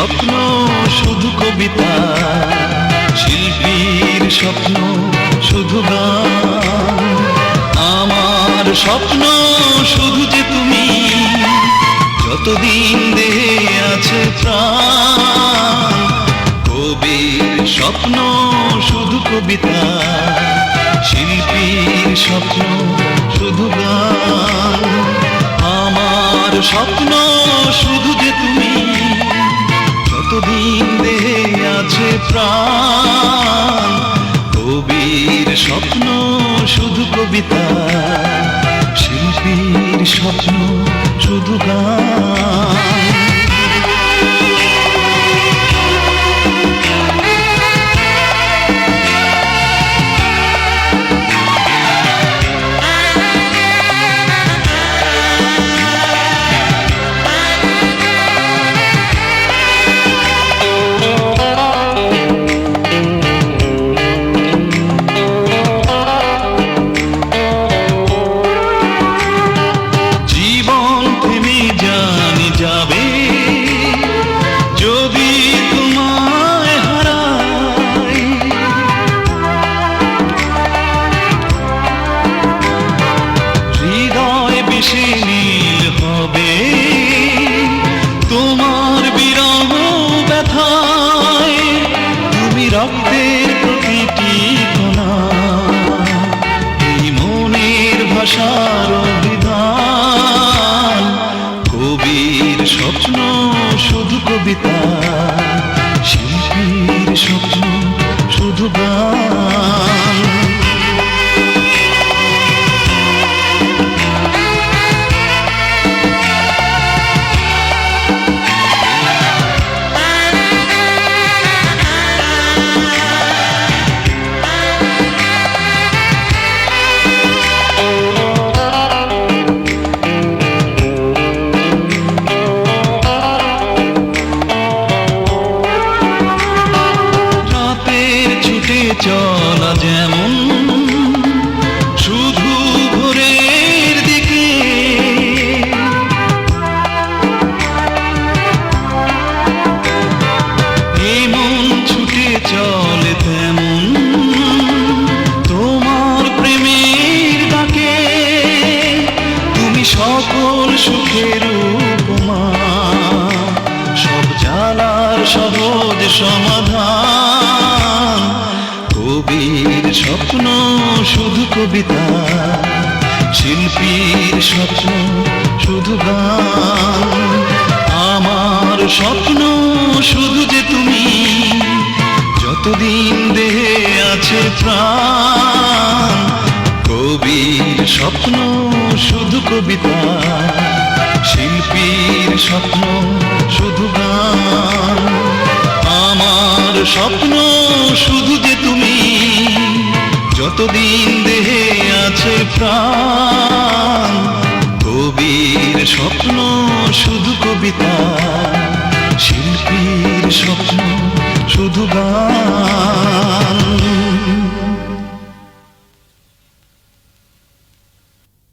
স্বপ্ন, শুধু কবিতা। শিল্পীর স্বপ্ন, শুধু গান। আমার স্বপ্ন, শুধু যে তুমি। যতদিন দেহে আছে প্রাণ। কবির স্বপ্ন, শুধু কবিতা। শিল্পীর স্বপ্ন, শুধু গান। আমার স্বপ্ন, শুধু প্রাণ। কবির স্বপ্ন শুধু কবিতা শিল্পীর স্বপ্ন শুধু গান। রক্তের প্রতিটি কণা এই মনের ভাষার চলা যেমন, শুধু ভোরের দিকে। এমন ছুটে চলে তেমন, তোমার প্রেমের ডাকে। তুমি সকল সুখের উপমা, সব জ্বালার সহজ সমাধান। কবির স্বপ্ন, শুধু কবিতা। শিল্পীর স্বপ্ন, শুধু গান। আমার স্বপ্ন, শুধু যে তুমি। যতদিন দেহে আছে প্রাণ, কবির স্বপ্ন, শুধু কবিতা। শিল্পীর স্বপ্ন, শুধু গান। আমার স্বপ্ন, শুধু যে যতদিন দেহে আছে প্রাণ কবির স্বপ্ন শুধু কবিতা শিল্পীর স্বপ্ন শুধু গান।